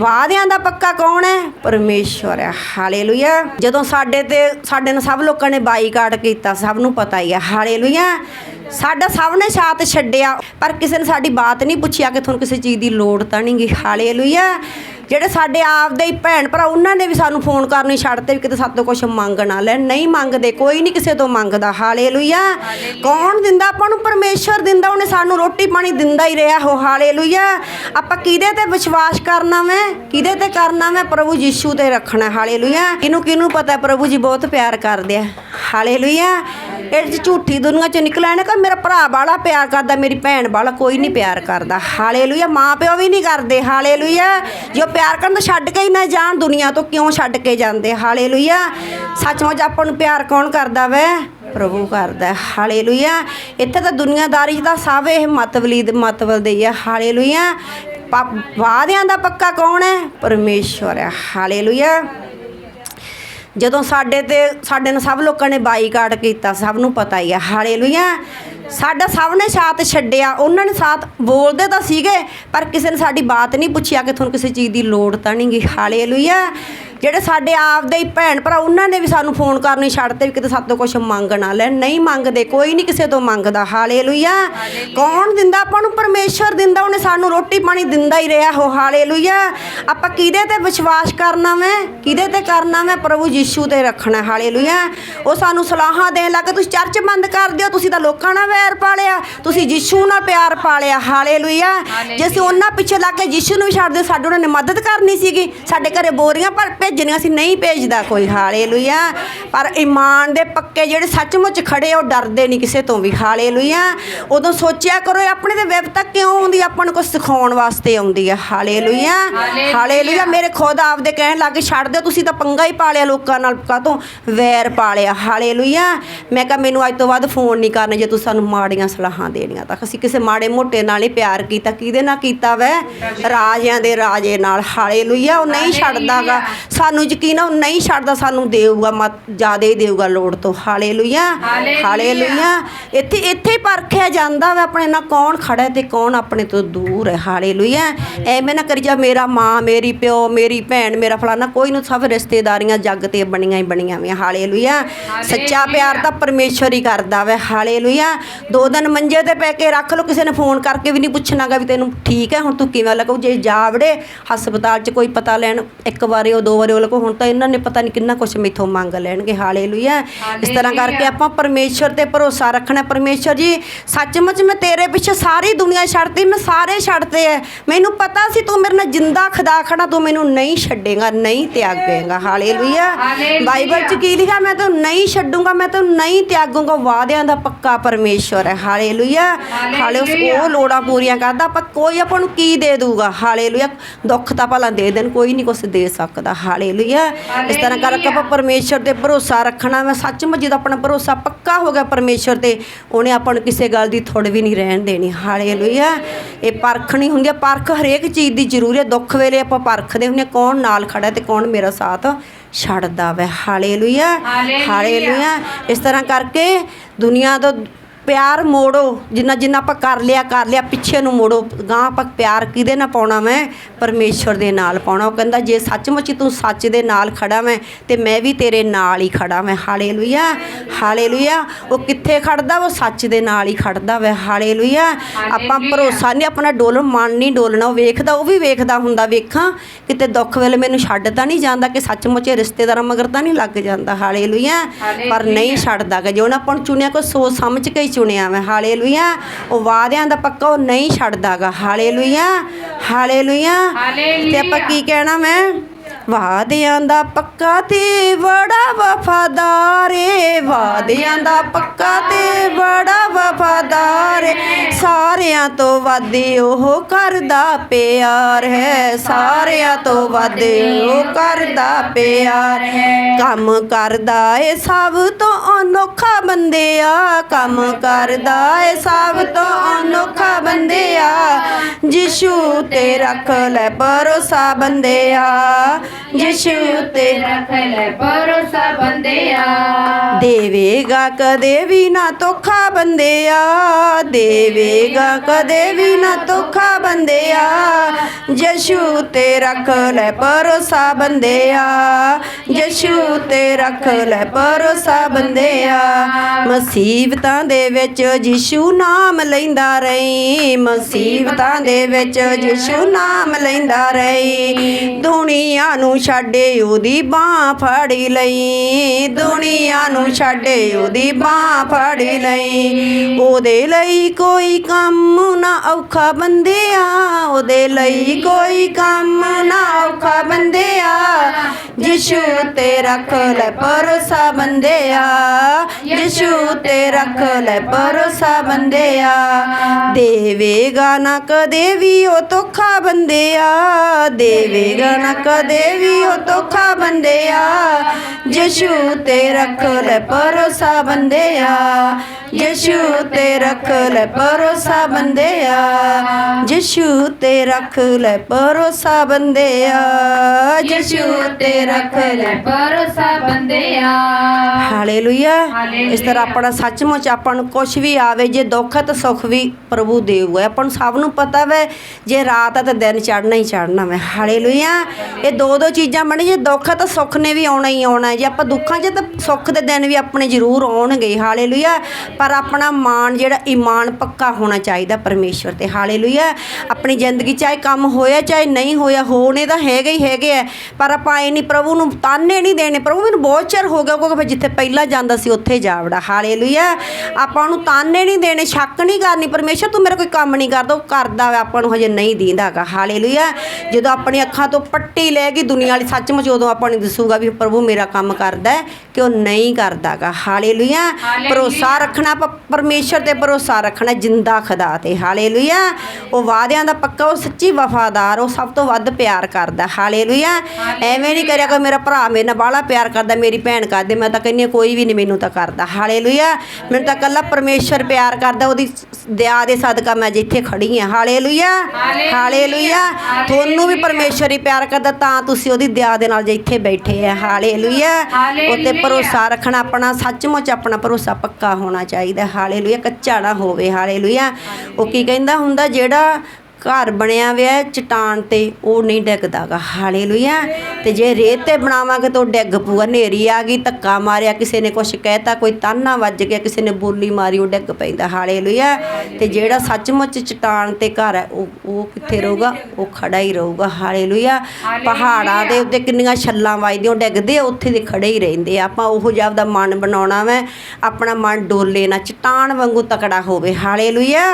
ਵਾਅਦਿਆਂ ਦਾ ਪੱਕਾ ਕੌਣ ਹੈ? ਪਰਮੇਸ਼ਵਰ ਹੈ। ਹਾਲੇਲੂਇਆ। ਜਦੋਂ ਸਾਡੇ ਤੇ ਸਾਡੇ ਨਾਲ ਸਭ ਲੋਕਾਂ ਨੇ ਬਾਈਕਾਟ ਕੀਤਾ, ਸਭ ਨੂੰ ਪਤਾ ਹੀ ਹੈ। ਹਾਲੇਲੂਇਆ। ਸਾਡਾ ਸਭ ਨੇ ਸਾਥ ਛੱਡਿਆ ਪਰ ਕਿਸੇ ਨੇ ਸਾਡੀ ਬਾਤ ਨਹੀਂ ਪੁੱਛਿਆ ਕਿ ਤੁਹਾਨੂੰ ਕਿਸੇ ਚੀਜ਼ ਦੀ ਲੋੜ ਤਾਂ ਨਹੀਂਗੀ ਹਾਲੇਲੂਇਆ। ਜਿਹੜੇ ਸਾਡੇ ਆਪਦੇ ਹੀ ਭੈਣ ਭਰਾ ਉਹਨਾਂ ਨੇ ਵੀ ਸਾਨੂੰ ਫੋਨ ਕਰਨੀ ਛੱਡਤੇ ਵੀ ਕਿਤੇ ਸਾਡੇ ਤੋਂ ਕੁਝ ਮੰਗ ਨਾ ਲੈਣ ਨਹੀਂ ਮੰਗਦੇ ਕੋਈ ਨਹੀਂ ਕਿਸੇ ਤੋਂ ਮੰਗਦਾ। ਹਾਲੇਲੂਇਆ। ਕੌਣ ਦਿੰਦਾ? ਆਪਾਂ ਨੂੰ ਪਰਮੇਸ਼ਵਰ ਦਿੰਦਾ ਉਹਨੇ ਸਾਨੂੰ ਰੋਟੀ ਪਾਣੀ ਦਿੰਦਾ ਹੀ ਰਿਹਾ ਹੋ ਹਾਲੇਲੂਇਆ। ਆਪਾਂ ਕਿਹਦੇ ਤੇ ਵਿਸ਼ਵਾਸ ਕਰਨਾ ਮੈਂ ਕਿਹਦੇ ਤੇ ਕਰਨਾ ਮੈਂ ਪ੍ਰਭੂ ਯੀਸ਼ੂ ਤੇ ਰੱਖਣਾ। ਹਾਲੇਲੂਇਆ। ਇਹਨੂੰ ਕਿਹਨੂੰ ਪਤਾ? ਪ੍ਰਭੂ ਜੀ ਬਹੁਤ ਪਿਆਰ ਕਰਦੇ ਆ। ਹਾਲੇਲੂਇਆ। ਇਹ 'ਚ ਝੂਠੀ ਦੁਨੀਆ ਚ ਨਿਕਲਿਆ ਨਾ ਕਿ ਮੇਰਾ ਭਰਾ ਬਾਲਾ ਪਿਆਰ ਕਰਦਾ, ਮੇਰੀ ਭੈਣ ਬਾਲਾ ਕੋਈ ਨਹੀਂ ਪਿਆਰ ਕਰਦਾ। ਹਾਲੇਲੂਇਆ ਮਾਂ ਪਿਓ ਵੀ ਨਹੀਂ ਕਰਦੇ, ਹਾਲੇਲੂਇਆ। ਜੋ ਪਿਆਰ ਕਰਨ ਤਾਂ ਛੱਡ ਕੇ ਹੀ ਨਾ ਜਾਣ ਦੁਨੀਆ ਤੋਂ, ਕਿਉਂ ਛੱਡ ਕੇ ਜਾਂਦੇ? ਹਾਲੇਲੂਇਆ। ਸੱਚਮੁੱਚ ਆਪਾਂ ਨੂੰ ਪਿਆਰ ਕੌਣ ਕਰਦਾ ਵੈ? ਪ੍ਰਭੂ ਕਰਦਾ ਹੈ। ਹਾਲੇਲੂਇਆ। ਇੱਥੇ ਤਾਂ ਦੁਨੀਆਦਾਰੀ ਦਾ ਸਭ ਇਹ ਮਤਵਲੀ ਮਤਵਲ ਦੇ ਹੈ ਹਾਲੇਲੂਇਆ। ਪਾ- ਵਾਅਦਿਆਂ ਦਾ ਪੱਕਾ ਕੌਣ ਹੈ? ਪਰਮੇਸ਼ਵਰ ਹੈ। ਹਾਲੇਲੂਇਆ। ਜਦੋਂ ਸਾਡੇ ਤੇ, ਸਾਡੇ ਨਾਲ ਸਭ ਲੋਕਾਂ ਨੇ ਬਾਈਕਾਟ ਕੀਤਾ, ਸਭ ਨੂੰ ਪਤਾ ਹੀ ਹੈ ਹਾਲੇਲੂਇਆ। ਸਾਡਾ ਸਭ ਨੇ ਸਾਥ ਛੱਡਿਆ। ਉਹਨਾਂ ਨੇ ਸਾਥ ਬੋਲਦੇ ਤਾਂ ਸੀਗੇ, ਪਰ ਕਿਸੇ ਨੇ ਸਾਡੀ ਬਾਤ ਨਹੀਂ ਪੁੱਛਿਆ ਕਿ ਤੁਹਾਨੂੰ ਕਿਸੇ ਚੀਜ਼ ਦੀ ਲੋੜ ਤਾਂ ਨਹੀਂ ਨਹੀਂਗੀ ਹਾਲੇਲੂਇਆ। ਜਿਹੜੇ ਸਾਡੇ ਆਪਦੇ ਹੀ ਭੈਣ ਭਰਾ, ਉਹਨਾਂ ਨੇ ਵੀ ਸਾਨੂੰ ਫੋਨ ਕਰਨੀ ਛੱਡਤੇ ਵੀ ਕਿਤੇ ਸਾਡੇ ਤੋਂ ਕੁਝ ਮੰਗ ਨਾ ਲੈਣ। ਨਹੀਂ ਮੰਗਦੇ, ਕੋਈ ਨਹੀਂ ਕਿਸੇ ਤੋਂ ਮੰਗਦਾ। ਹਾਲੇਲੂਇਆ। ਕੌਣ ਪਰਮੇਸ਼ਵਰ ਦਿੰਦਾ ਉਹਨੇ ਸਾਨੂੰ ਰੋਟੀ ਪਾਣੀ ਦਿੰਦਾ ਹੀ ਰਿਹਾ ਹੋ ਹਾਲੇਲੂਇਆ। ਆਪਾਂ ਕਿਹਦੇ ਤੇ ਵਿਸ਼ਵਾਸ ਕਰਨਾ ਮੈਂ ਕਿਹਦੇ ਤੇ ਕਰਨਾ ਮੈਂ ਪ੍ਰਭੂ ਯੀਸ਼ੂ ਤੇ ਰੱਖਣਾ ਹਾਲੇਲੂਇਆ। ਉਹ ਸਾਨੂੰ ਸਲਾਹਾਂ ਦੇਣ ਲੱਗੇ ਤੁਸੀਂ ਚਰਚ ਬੰਦ ਕਰ ਦਿਓ ਤੁਸੀਂ ਤਾਂ ਲੋਕਾਂ ਨਾਲ ਵੈਰ ਪਾਲਿਆ ਤੁਸੀਂ ਯੀਸ਼ੂ ਨਾਲ ਪਿਆਰ ਪਾਲਿਆ ਹਾਲੇਲੂਇਆ। ਜੇ ਅਸੀਂ ਉਹਨਾਂ ਪਿੱਛੇ ਲੱਗ ਕੇ ਯੀਸ਼ੂ ਨੂੰ ਵੀ ਛੱਡ ਦੇ ਸਾਡੇ ਉਹਨਾਂ ਨੇ ਮਦਦ ਕਰਨੀ ਸੀਗੀ ਸਾਡੇ ਘਰੇ ਬੋਰੀਆਂ ਪਰ ਭੇਜਣੀਆਂ ਸੀ ਨਹੀਂ ਭੇਜਦਾ ਕੋਈ ਹਾਲੇਲੂਇਆ। ਪਰ ਈਮਾਨ ਦੇ ਪੱਕੇ ਜਿਹੜੇ ਸੱਚਮੁੱਚ ਖੜੇ ਉਹ ਡਰਦੇ ਨਹੀਂ ਕਿਸੇ ਤੋਂ ਵੀ ਹਾਲੇਲੂਇਆ। ਉਦੋਂ ਸੋਚਿਆ ਕਰੋ ਆਪਣੇ ਤੇ ਵਿਪਤਾ ਕਿਉਂ ਆਉਂਦੀ? ਆਪਾਂ ਨੂੰ ਕੁਝ ਸਿਖਾਉਣ ਵਾਸਤੇ ਆਉਂਦੀ ਹੈ ਹਾਲੇਲੂਇਆ। ਹਾਲੇਲੂਇਆ। ਮੇਰੇ ਖੁਦ ਆਪਦੇ ਕਹਿਣ ਲੱਗੇ ਛੱਡ ਦਿਓ ਤੁਸੀਂ ਤਾਂ ਪੰਗਾ ਹੀ ਪਾਲਿਆ ਲੋਕਾਂ ਨਾਲ ਕਾਹਤੋਂ ਵੈਰ ਪਾਲਿਆ ਹਾਲੇਲੂਇਆ। ਮੈਂ ਕਿਹਾ ਮੈਨੂੰ ਅੱਜ ਤੋਂ ਬਾਅਦ ਫੋਨ ਨਹੀਂ ਕਰਨਾ ਜੇ ਤੁਸੀਂ ਸਾਨੂੰ ਮਾੜੀਆਂ ਸਲਾਹਾਂ ਦੇਣੀਆਂ ਤਾਂ। ਅਸੀਂ ਕਿਸੇ ਮਾੜੇ ਮੋਟੇ ਨਾਲ ਹੀ ਪਿਆਰ ਕੀਤਾ। ਕਿਹਦੇ ਨਾਲ ਕੀਤਾ ਵੈ? ਰਾਜਿਆਂ ਦੇ ਰਾਜੇ ਨਾਲ। ਹਾਲੇਲੂਇਆ। ਉਹ ਨਹੀਂ ਛੱਡਦਾਗਾ। ਸਾਨੂੰ ਯਕੀਨ ਆ ਉਹ ਨਹੀਂ ਛੱਡਦਾ ਸਾਨੂੰ ਦੇਊਗਾ ਮਤ ਜ਼ਿਆਦਾ ਹੀ ਦੇਊਗਾ ਲੋੜ ਤੋਂ। ਹਾਲੇਲੂਇਆ। ਹਾਲੇਲੂਇਆ। ਇੱਥੇ ਇੱਥੇ ਪਰਖਿਆ ਜਾਂਦਾ ਵਾ ਆਪਣੇ ਨਾਲ। ਕੌਣ ਖੜਾ ਹੈ ਤੇ ਕੌਣ ਆਪਣੇ ਤੋਂ ਦੂਰ ਹੈ? ਹਾਲੇਲੂਇਆ। ਐਵੇਂ ਨਾ ਕਰੀ ਜਾ ਮੇਰਾ ਮਾਂ ਮੇਰੀ ਪਿਓ ਮੇਰੀ ਭੈਣ ਮੇਰਾ ਫਲਾਣਾ ਕੋਈ ਨੂੰ ਸਭ ਰਿਸ਼ਤੇਦਾਰੀਆਂ ਜੱਗ ਤੇ ਬਣੀਆਂ ਹੀ ਬਣੀਆਂ ਵੀ। ਹਾਲੇਲੂਇਆ। ਸੱਚਾ ਪਿਆਰ ਤਾਂ ਪਰਮੇਸ਼ਵਰ ਹੀ ਕਰਦਾ ਵਾ। ਹਾਲੇਲੂਇਆ। ਦੋ ਦਿਨ ਮੰਜੇ ਤੇ ਪੈ ਕੇ ਰੱਖ ਲਓ ਕਿਸੇ ਨੇ ਫੋਨ ਕਰਕੇ ਵੀ ਨਹੀਂ ਪੁੱਛਣਾਗਾ ਵੀ ਤੈਨੂੰ ਠੀਕ ਹੈ ਹੁਣ ਤੂੰ ਕਿਵੇਂ ਲੱਗੂ? ਜੇ ਜਾਵੜੇ ਹਸਪਤਾਲ 'ਚ ਕੋਈ ਪਤਾ ਲੈਣ ਇੱਕ ਵਾਰੀ ਉਹ ਦੋ ਵਾਰੀ ਉਹ ਲਗੋ ਹੁਣ ਤਾਂ ਇਹਨਾਂ ਨੇ ਪਤਾ ਨਹੀਂ ਕਿੰਨਾ ਕੁਝ ਮੇਥੋਂ ਮੰਗ ਲੈਣਗੇ। ਹਾਲੇਲੂਇਆ। ਇਸ ਤਰ੍ਹਾਂ ਕਰਕੇ ਆਪਾਂ ਪਰਮੇਸ਼ਵਰ ਤੇ ਭਰੋਸਾ ਰੱਖਣਾ। ਪਰਮੇਸ਼ਵਰ ਜੀ ਸੱਚਮੁੱਚ ਮੈਂ ਤੇਰੇ ਪਿੱਛੇ ਸਾਰੀ ਦੁਨੀਆ ਛੱਡਤੀ ਮੈਂ ਸਾਰੇ ਛੱਡਤੇ ਐ। ਮੈਨੂੰ ਪਤਾ ਸੀ ਤੂੰ ਮੇਰੇ ਨਾਲ ਜਿੰਦਾ ਖੁਦਾ ਖੜਾ ਤੂੰ ਮੈਨੂੰ ਨਹੀਂ ਛੱਡੇਗਾ ਨਹੀਂ ਤਿਆਗੇਗਾ। ਹਾਲੇਲੂਇਆ। ਬਾਈਬਲ 'ਚ ਕੀ ਲਿਖਿਆ ਮੈਂ ਤੈਨੂੰ ਨਹੀਂ ਛੱਡੂੰਗਾ ਮੈਂ ਤੈਨੂੰ ਨਹੀਂ ਤਿਆਗੂੰਗਾ। ਵਾਅਦਿਆਂ ਦਾ ਪੱਕਾ ਪਰਮੇਸ਼ਵਰ ਹੈ ਹਾਲੇਲੂਇਆ। ਹਾਲੇ ਉਸ ਉਹ ਲੋੜਾਂ ਪੂਰੀਆਂ ਕਰਦਾ ਆਪਾਂ ਕੋਈ ਆਪਾਂ ਨੂੰ ਕੀ ਦੇ ਦੂਗਾ? ਹਾਲੇਲੂਇਆ। ਦੁੱਖ ਤਾਂ ਭਲਾ ਦੇ ਦੇਣ ਕੋਈ ਨਹੀਂ ਕੁਛ ਦੇ ਸਕਦਾ। ਹਾਲੇਲੂਇਆ। ਇਸ ਤਰ੍ਹਾਂ ਕਰਕੇ ਆਪਾਂ ਪਰਮੇਸ਼ਵਰ ਤੇ ਭਰੋਸਾ ਰੱਖਣਾ ਮੈਂ ਸੱਚਮੁੱਚ ਜਦੋਂ ਆਪਣਾ ਭਰੋਸਾ ਪੱਕਾ ਹੋ ਗਿਆ ਪਰਮੇਸ਼ਵਰ ਤੇ ਉਹਨੇ ਆਪਾਂ ਨੂੰ ਕਿਸੇ ਗੱਲ ਦੀ ਥੋੜ ਵੀ ਨਹੀਂ ਰਹਿਣ ਦੇਣੀ। ਹਾਲੇਲੂਇਆ। ਇਹ ਪਰਖਣੀ ਹੁੰਦੀ। ਹੈ ਪਰਖ ਹਰੇਕ ਚੀਜ਼ ਦੀ ਜ਼ਰੂਰੀ ਹੈ। ਦੁੱਖ ਵੇਲੇ ਆਪਾਂ ਪਰਖਦੇ ਹੁੰਦੇ ਕੌਣ ਨਾਲ ਖੜਾ ਤੇ ਕੌਣ ਮੇਰਾ ਸਾਥ ਛੱਡਦਾ ਵੈ। ਹਾਲੇਲੂਇਆ। ਹਾਲੇਲੂਇਆ। ਇਸ ਤਰ੍ਹਾਂ ਕਰਕੇ ਦੁਨੀਆ ਤੋਂ ਪਿਆਰ ਮੋੜੋ ਜਿੰਨਾ ਜਿੰਨਾ ਆਪਾਂ ਕਰ ਲਿਆ ਕਰ ਲਿਆ ਪਿੱਛੇ ਨੂੰ ਮੋੜੋ। ਗਾਂ ਆਪਾਂ ਪਿਆਰ ਕਿਹਦੇ ਨਾਲ ਪਾਉਣਾ ਮੈਂ ਪਰਮੇਸ਼ਵਰ ਦੇ ਨਾਲ ਪਾਉਣਾ। ਉਹ ਕਹਿੰਦਾ ਜੇ ਸੱਚਮੁੱਚ ਤੂੰ ਸੱਚ ਦੇ ਨਾਲ ਖੜਾ ਮੈਂ ਤੇ ਮੈਂ ਵੀ ਤੇਰੇ ਨਾਲ ਹੀ ਖੜਾ ਮੈਂ ਹਾਲੇਲੂਇਆ ਹਾਲੇਲੂਇਆ। ਉਹ ਕਿੱਥੇ ਖੜਦਾ ਉਹ ਸੱਚ ਦੇ ਨਾਲ ਹੀ ਖੜਦਾ ਵੈ। ਹਾਲੇਲੂਇਆ। ਆਪਾਂ ਭਰੋਸਾ ਨਹੀਂ ਆਪਣਾ ਡੋਲ ਮਨ ਨਹੀਂ ਡੋਲਣਾ। ਉਹ ਵੇਖਦਾ ਉਹ ਵੀ ਵੇਖਦਾ ਹੁੰਦਾ ਵੇਖਾਂ। ਕਿਤੇ ਦੁੱਖ ਵੇਲੇ ਮੈਨੂੰ ਛੱਡ ਤਾਂ ਨਹੀਂ ਜਾਂਦਾ ਕਿ ਸੱਚਮੁੱਚ ਰਿਸ਼ਤੇਦਾਰਾਂ ਮਗਰ ਤਾਂ ਨਹੀਂ ਲੱਗ ਜਾਂਦਾ। ਹਾਲੇਲੂਇਆ। ਪਰ ਨਹੀਂ ਛੱਡਦਾ ਗਾ। ਜੇ ਉਹਨੇ ਆਪਾਂ ਨੂੰ ਚੁਣਿਆ ਕੋਈ ਸੋਚ ਸਮਝ ਕੇ ਚੁਣਿਆ ਮੈਂ ਹਾਲੇਲੂਇਆ। ਉਹ ਵਾਅਦਿਆਂ ਦਾ ਪੱਕਾ ਉਹ ਨਹੀਂ ਛੱਡਦਾਗਾ। Hallelujah hallelujah. ਤੇ ਆਪਾਂ ਕੀ ਕਹਿਣਾ ਮੈਂ? ਵਾਦਿਆਂ ਦਾ ਪੱਕਾ ਤੇ ਬੜਾ ਵਫਾਦਾਰ ਏ। ਵਾਦਿਆਂ ਦਾ ਪੱਕਾ ਤੇ ਬੜਾ ਵਫਾਦਾਰ ਏ। ਸਾਰਿਆਂ ਤੋਂ ਵੱਧ ਉਹ ਕਰਦਾ ਪਿਆਰ ਹੈ। ਸਾਰਿਆਂ ਤੋਂ ਵੱਧ ਉਹ ਕਰਦਾ ਪਿਆਰ ਹੈ। ਕੰਮ ਕਰਦਾ ਏ ਸਭ ਤੋਂ ਅਨੋਖਾ ਬੰਦਿਆ। ਕੰਮ ਕਰਦਾ ਏ ਸਭ ਤੋਂ ਅਨੋਖਾ ਬੰਦਿਆ। ਯਿਸੂ ਤੇ ਰੱਖ ਲੈ ਭਰੋਸਾ ਬੰਦਿਆ। ਯਿਸੂ ਤੇ ਰੱਖ ਲੈ ਭਰੋਸਾ ਬੰਦਿਆ। ਦੇਵੇਗਾ ਕਦੇ ਵੀ ਨਾ ਧੋਖਾ ਬੰਦਿਆ। ਦੇਵੇਗਾ ਕਦੇ ਵੀ ਨਾ ਧੋਖਾ ਬੰਦਿਆ। ਯਿਸੂ ਤੇ ਰੱਖ ਲੈ ਭਰੋਸਾ ਬੰਦਿਆ। ਯਿਸੂ ਤੇ ਰੱਖ ਲੈ ਭਰੋਸਾ ਬੰਦਿਆ। ਮੁਸੀਬਤਾਂ ਦੇ ਵਿੱਚ ਯਿਸੂ ਨਾਮ ਲੈਂਦਾ ਰਹੀ। ਮੁਸੀਬਤਾਂ ਦੇ ਵਿੱਚ ਯਿਸੂ ਨਾਮ ਲੈਂਦਾ ਰਹੀ। ਦੁਨੀਆ ਨੂੰ ਛੱਡੇ ਉਹਦੀ ਬਾਹ ਫੜੀ ਲਈ। ਦੁਨੀਆ ਨੂੰ ਛੱਡੇ ਉਹਦੀ ਬਾਹ ਫੜੀ ਲਈ। ਉਹਦੇ ਲਈ ਕੋਈ ਕੰਮ ਨਾ ਔਖਾ ਬੰਦਿਆ। ਉਹਦੇ ਲਈ ਕੋਈ ਕੰਮ ਨਾ ਔਖਾ ਬੰਦਿਆ। ਯਿਸੂ ਤੇ ਰੱਖ ਲੈ ਭਰੋਸਾ ਬੰਦਿਆ। ਯਿਸੂ ਤੇ ਰੱਖ ਲੈ ਭਰੋਸਾ ਬੰਦਿਆ। ਦੇਵੇਗਾ ਨਾ ਕਦੇ ਵੀ ਉਹ ਧੋਖਾ ਬੰਦਿਆ। ਦੇਵੇਗਾ ਨਾ ਕਦੇ ਵੀ ਉਹ ਧੋਖਾ ਬੰਦਿਆ ਯਿਸੂ ਤੇ ਰੱਖ ਲੈ ਭਰੋਸਾ ਬੰਦਿਆ ਯਿਸੂ ਤੇ ਰੱਖ ਲੈ ਭਰੋਸਾ ਬੰਦਿਆ। ਯਿਸੂ ਤੇ ਰੱਖ ਲੈ ਭਰੋਸਾ ਬੰਦਿਆ। ਯਿਸੂ ਤੇ ਰੱਖ ਲੈ ਭਰੋਸਾ ਬੰਦਿਆ। ਹਾਲੇਲੂਇਆ। ਇਸ ਤਰ੍ਹਾਂ ਆਪਣਾ ਸੱਚਮੁੱਚ ਆਪਾਂ ਨੂੰ ਕੁਝ ਵੀ ਆਵੇ ਜੇ ਦੁੱਖ ਤਾਂ ਸੁੱਖ ਵੀ ਪ੍ਰਭੂ ਦੇਊਗਾ ਆਪਾਂ ਨੂੰ ਸਭ ਨੂੰ ਪਤਾ ਵੈ ਜੇ ਰਾਤ ਹੈ ਤਾਂ ਦਿਨ ਚੜ੍ਹਨਾ ਹੀ ਚੜ੍ਹਨਾ ਵੈ। ਹਾਲੇਲੂਇਆ ਇਹ ਦੋ ਦੋ ਚੀਜ਼ਾਂ ਬਣੀ ਜੇ ਦੁੱਖ ਤਾਂ ਸੁੱਖ ਨੇ ਵੀ ਆਉਣਾ ਹੀ ਆਉਣਾ। ਜੇ ਆਪਾਂ ਦੁੱਖਾਂ 'ਚ ਤਾਂ ਸੁੱਖ ਦੇ ਦਿਨ ਵੀ ਆਪਣੇ ਜ਼ਰੂਰ ਆਉਣਗੇ। ਹਾਲੇਲੂਇਆ ਪਰ ਆਪਣਾ ਮਾਨ ਜਿਹੜਾ ਈਮਾਨ ਪੱਕਾ ਹੋਣਾ ਚਾਹੀਦਾ ਪਰਮੇਸ਼ਵਰ ਤੇ। ਹਾਲੇਲੂਇਆ। ਆਪਣੀ ਜ਼ਿੰਦਗੀ ਚਾਹੇ ਕੰਮ ਹੋਇਆ ਚਾਹੇ ਨਹੀਂ ਹੋਇਆ ਹੋਣੇ ਤਾਂ ਹੈਗੇ ਹੀ ਹੈਗੇ ਆ। ਪਰ ਆਪਾਂ ਇਹ ਨਹੀਂ ਪ੍ਰਭੂ ਨੂੰ ਤਾਨੇ ਨਹੀਂ ਦੇਣੇ। ਪ੍ਰਭੂ ਮੈਨੂੰ ਬਹੁਤ ਚਿਰ ਹੋ ਗਿਆ ਕਿਉਂਕਿ ਜਿੱਥੇ ਪਹਿਲਾਂ ਜਾਂਦਾ ਸੀ ਉੱਥੇ ਜਾ ਵੜਾ ਹਾਲੇਲੂਇਆ। ਆਪਾਂ ਨੂੰ ਤਾਨੇ ਨਹੀਂ ਦੇਣੇ ਸ਼ੱਕ ਨਹੀਂ ਕਰਨੀ। ਪਰਮੇਸ਼ਰ ਤੂੰ ਮੇਰਾ ਕੋਈ ਕੰਮ ਨਹੀਂ ਕਰਦਾ ਉਹ ਕਰਦਾ ਵਾ ਆਪਾਂ ਨੂੰ ਹਜੇ ਨਹੀਂ ਦੀਂਦਾਗਾ ਹਾਲੇਲੂਇਆ। ਜਦੋਂ ਆਪਣੀ ਅੱਖਾਂ ਤੋਂ ਪੱਟੀ ਲੈ ਗਈ ਦੁਨੀਆ ਵਾਲੀ ਸੱਚਮੁੱਚ ਉਦੋਂ ਆਪਾਂ ਨੂੰ ਦੱਸੂਗਾ ਵੀ ਪ੍ਰਭੂ ਮੇਰਾ ਕੰਮ ਕਰਦਾ ਕਿ ਉਹ ਨਹੀਂ ਕਰਦਾਗਾ ਹਾਲੇਲੂਇਆ। ਹਾਲੇਲੂਇਆ। ਭਰੋਸਾ ਰੱਖਣਾ ਪ- ਪਰਮੇਸ਼ਰ ਤੇ ਭਰੋਸਾ ਰੱਖਣਾ ਜਿੰਦਾ ਖੁਦਾ ਤੇ। ਹਾਲੇਲੂਇਆ। ਉਹ ਵਾਅਦਿਆਂ ਦਾ ਪੱਕਾ ਉਹ ਸੱਚੀ ਵਫਾਦਾਰ ਉਹ ਸਭ ਤੋਂ ਵੱਧ ਪਿਆਰ ਕਰਦਾ। ਹਾਲੇਲੂਇਆ। ਐਵੇਂ ਨਹੀਂ ਕਰਿਆ ਕਿ ਮੇਰਾ ਭਰਾ ਮੇਰੇ ਨਾਲ ਬਾਹਲਾ ਪਿਆਰ ਕਰਦਾ ਮੇਰੀ ਭੈਣ ਕਰਦੀ ਮੈਂ ਤਾਂ ਕਹਿੰਦੀ ਹਾਂ, ਕੋਈ ਵੀ ਨਹੀਂ ਮੈਨੂੰ ਤਾਂ ਕਰਦਾ। ਹਾਲੇਲੂਇਆ। ਮੈਨੂੰ ਤਾਂ ਕੱਲਾ ਪਰਮੇਸ਼ਰ ਪਿਆਰ ਕਰਦਾ ਉਹਦੀ ਦਇਆ ਦੇ ਸਦਕਾ ਮੈਂ ਜਿੱਥੇ ਖੜੀ ਹਾਂ। ਹਾਲੇਲੂਇਆ। ਹਾਲੇਲੂਇਆ। ਤੁਹਾਨੂੰ ਵੀ ਪਰਮੇਸ਼ਰ ਹੀ ਪਿਆਰ ਕਰਦਾ ਤਾਂ ਤੁਸੀਂ ਉਹਦੀ ਦਇਆ ਦੇ ਨਾਲ ਇੱਥੇ ਬੈਠੇ ਆ। ਹਾਲੇਲੂਇਆ। ਉੱਤੇ। ਭਰੋਸਾ ਰੱਖਣਾ ਆਪਣਾ ਸੱਚਮੁੱਚ ਆਪਣਾ ਭਰੋਸਾ ਪੱਕਾ ਹੋਣਾ ਚਾਹੀਦਾ। ਹਾਲੇਲੂਇਆ। ਕੱਚਾ ਨਾ ਹੋਵੇ। ਹਾਲੇਲੂਇਆ। ਉਹ ਕੀ ਕਹਿੰਦਾ ਹੁੰਦਾ ਜਿਹੜਾ ਘਰ ਬਣਿਆ ਹੋਇਆ ਚਟਾਨ ਤੇ ਉਹ ਨਹੀਂ ਡਿੱਗਦਾਗਾ। ਹਾਲੇਲੂਇਆ। ਤੇ ਜੇ ਰੇਤ ਤੇ ਬਣਾਵਾਂਗੇ ਤਾਂ ਡਿੱਗ ਪੂਗਾ ਨੇਰੀ ਆ ਗਈ ਧੱਕਾ ਮਾਰਿਆ ਕਿਸੇ ਨੇ ਕੁਝ ਕਹਿਤਾ ਕੋਈ ਤਾਨਾ ਵੱਜ ਗਿਆ ਕਿਸੇ ਨੇ ਬੋਲੀ ਮਾਰੀ ਉਹ ਡਿੱਗ ਪੈਂਦਾ। ਹਾਲੇਲੂਇਆ। ਤੇ ਜਿਹੜਾ ਸੱਚਮੁੱਚ ਚਟਾਨ ਤੇ ਘਰ ਹੈ ਉਹ ਉਹ ਕਿੱਥੇ ਰਹੂਗਾ? ਉਹ ਖੜਾ ਹੀ ਰਹੂਗਾ। ਹਾਲੇਲੂਇਆ। ਪਹਾੜਾਂ ਦੇ ਉੱਤੇ ਕਿੰਨੀਆਂ ਛੱਲਾਂ ਵੱਜਦੀਆਂ ਡਿੱਗਦੇ ਆ, ਉੱਥੇ ਦੇ ਖੜੇ ਹੀ ਰਹਿੰਦੇ ਆ। ਆਪਾਂ ਉਹੋ ਜਿਹਾ ਆਪਦਾ ਮਨ ਬਣਾਉਣਾ ਵੈ। ਆਪਣਾ ਮਨ ਡੋਲੇ ਨਾ ਚਟਾਨ ਵਾਂਗੂ ਤਕੜਾ ਹੋਵੇ। ਹਾਲੇਲੂਇਆ।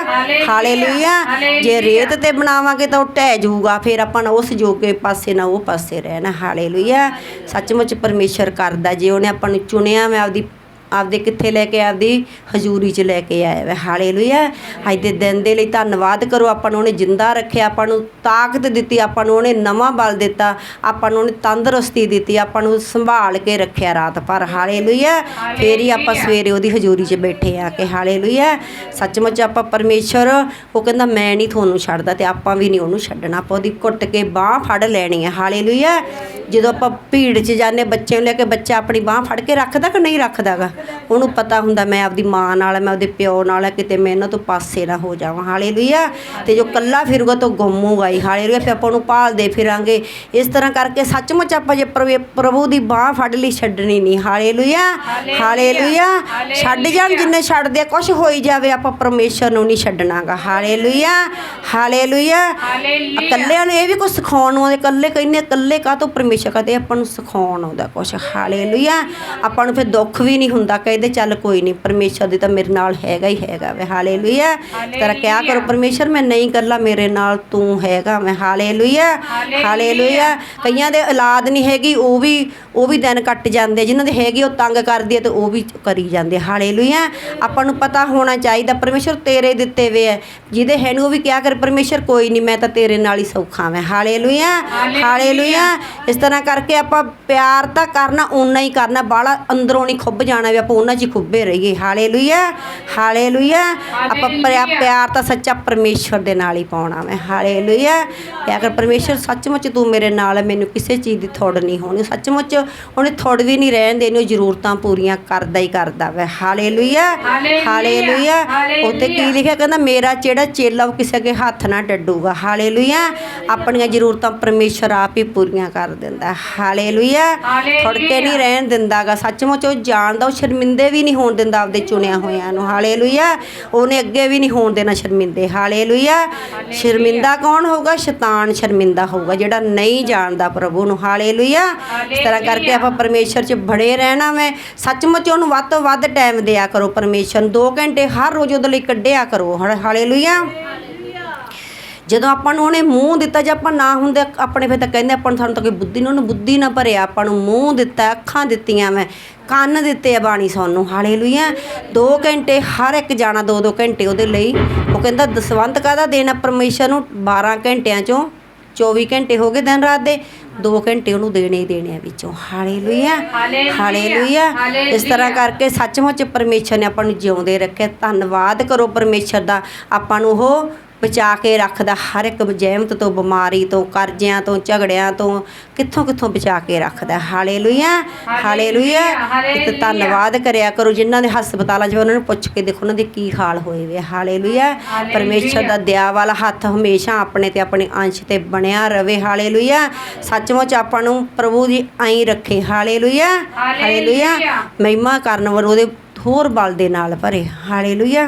ਹਾਲੇਲੂਇਆ। ਜੇ ਹਾਲੇਲੂਇਆ। ਰੇਤ ਤੇ ਬਣਾਵਾਂਗੇ ਤਾਂ ਉਹ ਢਹਿ ਜਾਊਗਾ। ਫਿਰ ਆਪਾਂ ਨੂੰ ਉਸ ਜੋਗੇ ਪਾਸੇ ਨਾ ਉਹ ਪਾਸੇ ਰਹਿਣਾ। ਹਾਲੇਲੂਇਆ। ਸੱਚਮੁੱਚ ਪਰਮੇਸ਼ਰ ਕਰਦਾ। ਜੇ ਉਹਨੇ ਆਪਾਂ ਨੂੰ ਚੁਣਿਆ, ਮੈਂ ਆਪਦੀ ਆਪਦੇ ਕਿੱਥੇ ਲੈ ਕੇ ਆਪਦੀ ਹਜ਼ੂਰੀ 'ਚ ਲੈ ਕੇ ਆਇਆ ਵਾ। ਹਾਲੇਲੂਇਆ। ਅੱਜ ਦੇ ਦਿਨ ਦੇ ਲਈ ਧੰਨਵਾਦ ਕਰੋ। ਆਪਾਂ ਨੂੰ ਉਹਨੇ ਜਿੰਦਾ ਰੱਖਿਆ ਆਪਾਂ ਨੂੰ ਤਾਕਤ ਦਿੱਤੀ ਆਪਾਂ ਨੂੰ ਉਹਨੇ ਨਵਾਂ ਬਲ ਦਿੱਤਾ ਆਪਾਂ ਨੂੰ ਉਹਨੇ ਤੰਦਰੁਸਤੀ ਦਿੱਤੀ ਆਪਾਂ ਨੂੰ ਸੰਭਾਲ ਕੇ ਰੱਖਿਆ ਰਾਤ ਭਰ। ਹਾਲੇਲੂਇਆ। ਫੇਰ ਹੀ ਆਪਾਂ ਸਵੇਰੇ ਉਹਦੀ ਹਜ਼ੂਰੀ 'ਚ ਬੈਠੇ ਆ ਕੇ। ਹਾਲੇਲੂਇਆ। ਸੱਚਮੁੱਚ ਆਪਾਂ ਪਰਮੇਸ਼ਰ ਉਹ ਕਹਿੰਦਾ ਮੈਂ ਨਹੀਂ ਤੁਹਾਨੂੰ ਛੱਡਦਾ ਤੇ ਆਪਾਂ ਵੀ ਨਹੀਂ ਉਹਨੂੰ ਛੱਡਣਾ। ਆਪਾਂ ਉਹਦੀ ਘੁੱਟ ਕੇ ਬਾਹ ਫੜ ਲੈਣੀ ਹੈ ਹਾਲੇਲੂਇਆ। ਜਦੋਂ ਆਪਾਂ ਭੀੜ 'ਚ ਜਾਂਦੇ ਬੱਚੇ ਨੂੰ ਲੈ ਕੇ ਬੱਚਾ ਆਪਣੀ ਬਾਹ ਫੜ ਕੇ ਰੱਖਦਾ ਕਿ ਨਹੀਂ ਰੱਖਦਾਗਾ? ਉਹਨੂੰ ਪਤਾ ਹੁੰਦਾ ਮੈਂ ਆਪਦੀ ਮਾਂ ਨਾਲ ਮੈਂ ਆਪਦੇ ਪਿਓ ਨਾਲ ਹੈ, ਕਿਤੇ ਮੈਂ ਇਹਨਾਂ ਤੋਂ ਪਾਸੇ ਨਾ ਹੋ ਜਾਵਾਂ। ਹਾਲੇਲੂਇਆ। ਤੇ ਜੋ ਕੱਲਾ ਫਿਰੂਗਾ ਤਾਂ ਗੁੰਮ ਹੋਊਗਾ ਹੀ। ਹਾਲੇਲੂਇਆ ਫਿਰ ਆਪਾਂ ਉਹਨੂੰ ਭਾਲਦੇ ਫਿਰਾਂਗੇ। ਇਸ ਤਰ੍ਹਾਂ ਕਰਕੇ ਸੱਚਮੁੱਚ ਆਪਾਂ ਜੇ ਪ੍ਰਭੂ ਦੀ ਬਾਹ ਫੜ ਲਈ ਛੱਡਣੀ ਨਹੀਂ। ਹਾਲੇਲੂਇਆ। ਹਾਲੇਲੂਇਆ। ਛੱਡ ਜਾਣ ਜਿੰਨੇ ਛੱਡਦੇ ਕੁਝ ਹੋਈ ਜਾਵੇ ਆਪਾਂ ਪਰਮੇਸ਼ਰ ਨੂੰ ਨਹੀਂ ਛੱਡਣਾਗਾ। ਹਾਲੇਲੂਇਆ। ਹਾਲੇਲੂਇਆ। ਇਕੱਲਿਆਂ ਨੂੰ ਇਹ ਵੀ ਕੁਝ ਸਿਖਾਉਣ ਨੂੰ ਆਉਂਦੇ ਇਕੱਲੇ ਕਹਿੰਦੇ ਇਕੱਲੇ ਕਾਹ ਤੋਂ ਪਰਮੇਸ਼ਰ ਕਹਦੇ ਆਪਾਂ ਨੂੰ ਸਿਖਾਉਣ ਆਉਂਦਾ ਕੁਝ ਹਾਲੇਲੂਇਆ। ਆਪਾਂ ਨੂੰ ਫਿਰ ਦੁੱਖ ਵੀ ਨਹੀਂ ਹੁੰਦਾ। ਕਹਿੰਦੇ ਚੱਲ ਕੋਈ ਨਹੀਂ ਪਰਮੇਸ਼ਰ ਦੀ ਤਾਂ ਮੇਰੇ ਨਾਲ ਹੈਗਾ ਹੀ ਹੈਗਾ ਵੇ ਹਾਲੇਲੂਇਆ। ਤੇਰਾ ਕਿਆ ਕਰੋ ਪਰਮੇਸ਼ਰ ਮੈਂ ਨਹੀਂ ਇਕੱਲਾ ਮੇਰੇ ਨਾਲ ਤੂੰ ਹੈਗਾ ਮੈਂ ਹਾਲੇਲੂਇਆ। ਹਾਲੇਲੂਇਆ। ਕਈਆਂ ਦੇ ਔਲਾਦ ਨਹੀਂ ਹੈਗੀ ਉਹ ਵੀ ਉਹ ਵੀ ਦਿਨ ਕੱਟ ਜਾਂਦੇ ਜਿਨ੍ਹਾਂ ਦੇ ਹੈਗੀ ਉਹ ਤੰਗ ਕਰਦੀ ਹੈ ਤੇ ਉਹ ਵੀ ਕਰੀ ਜਾਂਦੇ ਹਾਲੇਲੂਇਆ। ਆਪਾਂ ਨੂੰ ਪਤਾ ਹੋਣਾ ਚਾਹੀਦਾ ਪਰਮੇਸ਼ਰ ਤੇਰੇ ਦਿੱਤੇ ਵੇ ਹੈ ਜਿਹਦੇ ਹੈ ਨੂੰ ਉਹ ਵੀ ਕਿਆ ਕਰ ਪਰਮੇਸ਼ਰ ਕੋਈ ਨਹੀਂ ਮੈਂ ਤਾਂ ਤੇਰੇ ਨਾਲ ਹੀ ਸੌਖਾ ਮੈਂ ਹਾਲੇਲੂਇਆ। ਹਾਲੇਲੂਇਆ। ਇਸ ਤਰ੍ਹਾਂ ਕਰਕੇ ਆਪਾਂ ਪਿਆਰ ਤਾਂ ਕਰਨਾ ਓਨਾ ਹੀ ਕਰਨਾ ਬਾਹਲਾ ਅੰਦਰੋਂ ਨਹੀਂ ਖੁੱਭ ਜਾਣਾ ਵੀ ਵੀ ਆਪਾਂ ਉਹਨਾਂ 'ਚ ਹੀ ਖੁੱਬੇ ਰਹੀਏ। Hallelujah hallelujah. ਆਪਾਂ ਪਿਆ- ਹਾਲੇਲੂਇਆ। ਪਿਆਰ ਤਾਂ ਸੱਚਾ ਪਰਮੇਸ਼ਵਰ ਦੇ ਨਾਲ ਹੀ ਪਾਉਣਾ ਮੈਂ। ਹਾਲੇਲੂਇਆ। ਤੇ ਅਗਰ ਪਰਮੇਸ਼ਵਰ ਸੱਚਮੁੱਚ ਤੂੰ ਮੇਰੇ ਨਾਲ ਹੈ ਮੈਨੂੰ ਕਿਸੇ ਚੀਜ਼ ਦੀ ਥੋੜ ਨਹੀਂ ਹੋਣੀ। ਸੱਚਮੁੱਚ ਉਹਨੇ ਥੋੜ ਵੀ ਨਹੀਂ ਰਹਿਣ ਦੇਣੀ ਉਹ ਜ਼ਰੂਰਤਾਂ ਪੂਰੀਆਂ ਕਰਦਾ ਹੀ ਕਰਦਾ ਵੈ। ਹਾਲੇਲੂਇਆ। ਹਾਲੇਲੂਇਆ। ਹਾਲੇਲੂਇਆ। ਹਾਲੇਲੂਇਆ। ਉੱਤੇ ਕੀ ਲਿਖਿਆ ਕਹਿੰਦਾ ਮੇਰਾ ਜਿਹੜਾ ਚੇਲਾ ਉਹ ਕਿਸੇ ਅੱਗੇ ਹੱਥ ਨਾ ਡੱਡੂਗਾ। ਹਾਲੇਲੂਇਆ। ਆਪਣੀਆਂ ਜ਼ਰੂਰਤਾਂ ਪਰਮੇਸ਼ਰ ਆਪ ਹੀ ਪੂਰੀਆਂ ਕਰ ਦਿੰਦਾ। ਹਾਲੇਲੂਇਆ। ਹਾਲੇਲੂਇਆ। ਥੋੜ ਕੇ ਨਹੀਂ ਰਹਿਣ ਦਿੰਦਾਗਾ। ਸੱਚਮੁੱਚ ਉਹ ਜਾਣਦਾ ਉਹ ਸ਼ਰਮਿੰਦੇ ਵੀ ਨਹੀਂ ਹੋਣ ਦਿੰਦਾ ਆਪਦੇ ਚੁਣਿਆ ਹੋਇਆਂ ਨੂੰ। ਹਾਲੇਲੂਇਆ। ਉਹਨੇ ਅੱਗੇ ਵੀ ਨਹੀਂ ਹੋਣ ਦੇਣਾ ਸ਼ਰਮਿੰਦੇ। ਹਾਲੇਲੂਇਆ। ਸ਼ਰਮਿੰਦਾ ਕੌਣ ਹੋਊਗਾ? ਸ਼ੈਤਾਨ ਸ਼ਰਮਿੰਦਾ ਹੋਊਗਾ, ਜਿਹੜਾ ਨਹੀਂ ਜਾਣਦਾ ਪ੍ਰਭੂ ਨੂੰ। ਹਾਲੇਲੂਇਆ। ਇਸ ਤਰ੍ਹਾਂ ਕਰਕੇ ਆਪਾਂ ਪਰਮੇਸ਼ਰ 'ਚ ਬੜੇ ਰਹਿਣਾ ਮੈਂ ਸੱਚਮੁੱਚ ਉਹਨੂੰ ਵੱਧ ਤੋਂ ਵੱਧ ਟਾਈਮ ਦਿਆ ਕਰੋ ਪਰਮੇਸ਼ਰ ਨੂੰ। 2 ਘੰਟੇ ਹਰ ਰੋਜ਼ ਉਹਦੇ ਲਈ ਕੱਢਿਆ ਕਰੋ। ਹਾ- ਹਾਲੇਲੂਇਆ। ਜਦੋਂ ਆਪਾਂ ਨੂੰ ਉਹਨੇ ਮੂੰਹ ਦਿੱਤਾ ਜੇ ਆਪਾਂ ਨਾ ਹੁੰਦੇ ਆਪਣੇ ਫਿਰ ਤਾਂ ਕਹਿੰਦੇ ਆਪਾਂ ਨੂੰ ਸਾਨੂੰ ਤਾਂ ਕੋਈ ਬੁੱਧੀ ਨੂੰ ਉਹਨੇ ਬੁੱਧੀ ਨਾ ਭਰਿਆ ਆਪਾਂ ਨੂੰ ਮੂੰਹ ਦਿੱਤਾ ਅੱਖਾਂ ਦਿੱਤੀਆਂ ਮੈਂ ਕੰਨ ਦਿੱਤੇ ਆ ਬਾਣੀ ਸਾਨੂੰ ਹਾਲੇਲੂਇਆ। 2 ਘੰਟੇ ਹਰ ਇੱਕ ਜਾਣਾ 2-2 ਘੰਟੇ ਉਹਦੇ ਲਈ। ਉਹ ਕਹਿੰਦਾ ਦਸਵੰਤ ਕਾਹਦਾ ਦੇਣਾ ਪਰਮੇਸ਼ਰ ਨੂੰ? 12 ਘੰਟਿਆਂ ਚੋਂ 24 ਘੰਟੇ ਹੋ ਗਏ ਦਿਨ ਰਾਤ ਦੇ 2 ਘੰਟੇ ਉਹਨੂੰ ਦੇਣੇ ਹੀ ਦੇਣੇ ਆ ਵਿੱਚੋਂ। Hallelujah hallelujah. ਹਾਲੇਲੂਇਆ। ਇਸ ਤਰ੍ਹਾਂ। ਕਰਕੇ ਸੱਚਮੁੱਚ ਪਰਮੇਸ਼ਰ ਨੇ ਆਪਾਂ ਨੂੰ ਜਿਉਂਦੇ ਰੱਖਿਆ। ਧੰਨਵਾਦ ਕਰੋ ਪਰਮੇਸ਼ਰ ਦਾ ਆਪਾਂ ਨੂੰ ਉਹ ਬਚਾ ਕੇ ਰੱਖਦਾ ਹਰ ਇੱਕ ਜਹਿਮਤ ਤੋਂ ਬਿਮਾਰੀ ਤੋਂ ਕਰਜ਼ਿਆਂ ਤੋਂ ਝਗੜਿਆਂ ਤੋਂ ਕਿੱਥੋਂ ਕਿੱਥੋਂ ਬਚਾ ਕੇ ਰੱਖਦਾ। Hallelujah hallelujah. ਤੇ। ਧੰਨਵਾਦ ਕਰਿਆ ਕਰੋ ਜਿਨ੍ਹਾਂ ਦੇ ਹਸਪਤਾਲਾਂ 'ਚ ਉਹਨਾਂ ਨੂੰ ਪੁੱਛ ਕੇ ਦੇਖੋ ਉਹਨਾਂ ਦੇ ਕੀ ਹਾਲ ਹੋਏ ਵੇ ਹਾਲੇਲੂਇਆ। ਪਰਮੇਸ਼ਰ ਦਾ ਦਇਆ ਵਾਲਾ ਹੱਥ ਹਮੇਸ਼ਾ ਆਪਣੇ ਤੇ ਆਪਣੇ ਅੰਸ਼ ਤੇ ਬਣਿਆ ਰਵੇ। ਹਾਲੇਲੂਇਆ। ਸੱਚਮੁੱਚ ਆਪਾਂ ਨੂੰ ਪ੍ਰਭੂ ਜੀ ਆਈ ਰੱਖੇ। ਹਾਲੇਲੂਇਆ। ਹਾਲੇਲੂਇਆ। ਹਾਲੇਲੂਇਆ। ਮਹਿਮਾ ਕਰਨ ਵਾਲ ਉਹਦੇ ਹੋਰ ਬਲ ਦੇ ਨਾਲ ਭਰੇ। ਹਾਲੇਲੂਇਆ।